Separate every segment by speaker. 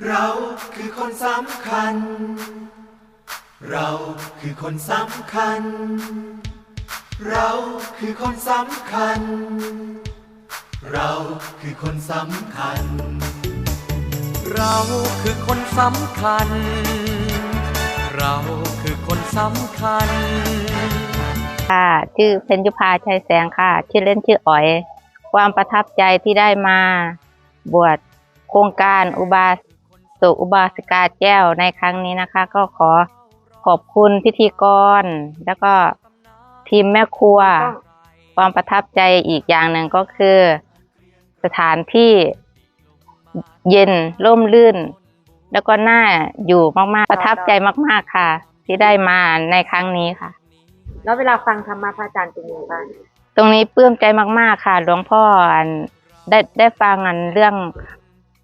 Speaker 1: เราคือคนสำคัญ เราคือคนสำคัญ เราคือคนสำคัญ เราคือคนสำคัญ
Speaker 2: เราคือคนสำคัญ เราคือคนสำคัญ
Speaker 3: ค่ะ ชื่อเพ็ญยุพาชัยแสงค่ะ ชื่อเล่นชื่ออ๋อย ความประทับใจที่ได้มาบวชโครงการอุบาส กอุบาสิกาแก้วในครั้งนี้นะคะ ก็ขอขอบคุณพิธีกร แล้วก็ทีมแม่ครัว ความประทับใจอีกอย่างหนึ่งก็คือ สถานที่เย็นร่มรื่น แล้วก็น่าอยู่มากๆ ประทับใจมาก ๆค่ะ ที่ได้มาในครั้งนี้ค่ะ
Speaker 4: แล้วเวลาฟังธรรมะพระอาจารย์เป็นยังไงบ้าง
Speaker 3: ตรงนี้ปลื้มใจมาก ๆ ค่ะ หลวงพ่ออันได้ได้ฟังอันเรื่อง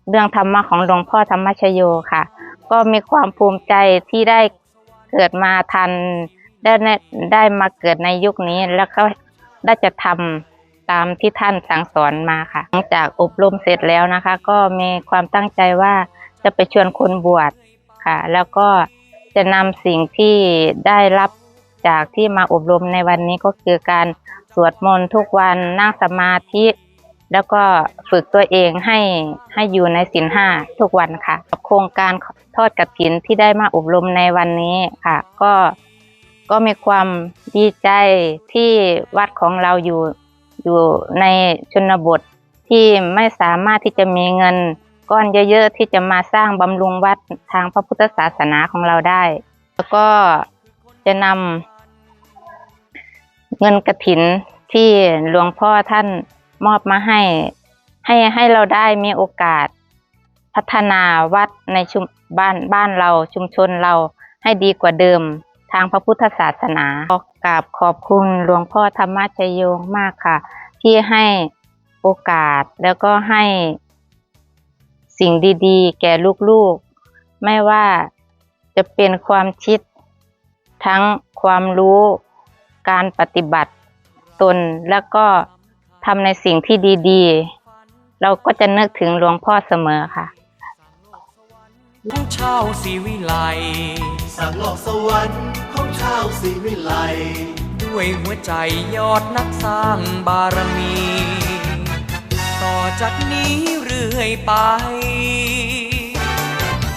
Speaker 3: เรื่องธรรมะของหลวงพ่อธรรมชโยค่ะ ก็มีความภูมิใจที่ได้เกิดมาทันได้ได้มาเกิดในยุคนี้แล้วก็ได้จะทำตามที่ท่านสั่งสอนมาค่ะ หลังจากอบรมเสร็จแล้วนะคะ ก็มีความตั้งใจว่าจะไปชวนคนบวชค่ะ แล้วก็จะนำสิ่งที่ได้รับจากที่มาอบรมในวันนี้ก็คือการสวดมนต์ทุกวันนั่งสมาธิ แล้วก็ฝึกตัวเองให้ให้อยู่ในศีลห้าทุกวันค่ะ โครงการทอดกฐินที่ได้มาอบรมในวันนี้ค่ะ ก็ก็มีความดีใจที่วัดของเราอยู่อยู่ในชนบทที่ไม่สามารถที่จะมีเงินก้อนเยอะๆที่จะมาสร้างบำรุงวัดทางพระพุทธศาสนาของเราได้ แล้วก็จะนำเงินกระถินที่หลวงพ่อท่าน มอบมาให้ ให้ให้เราได้มีโอกาส พัฒนาวัดในชุมบ้านบ้านเราชุมชนเราให้ดีกว่าเดิม ทางพระพุทธศาสนาขอกราบขอบคุณหลวงพ่อธรรมชโยมากค่ะ ที่ให้โอกาสแล้วก็ให้สิ่งดีๆ แก่ลูกๆ ไม่ว่าจะเป็นความคิด ทั้งความรู้ การปฏิบัติตนแล้วก็ ทำในสิ่งที่ดีๆ เราก็จะนึกถึงหลวงพ่อเสมอค่ะ
Speaker 2: ของชาวศรีวิไล
Speaker 1: สั่งโลกสวรรค์ของชาวศรีวิไล
Speaker 2: ด้วยหัวใจยอดนักสร้างบารมี ต่อจากนี้เรื่อยไป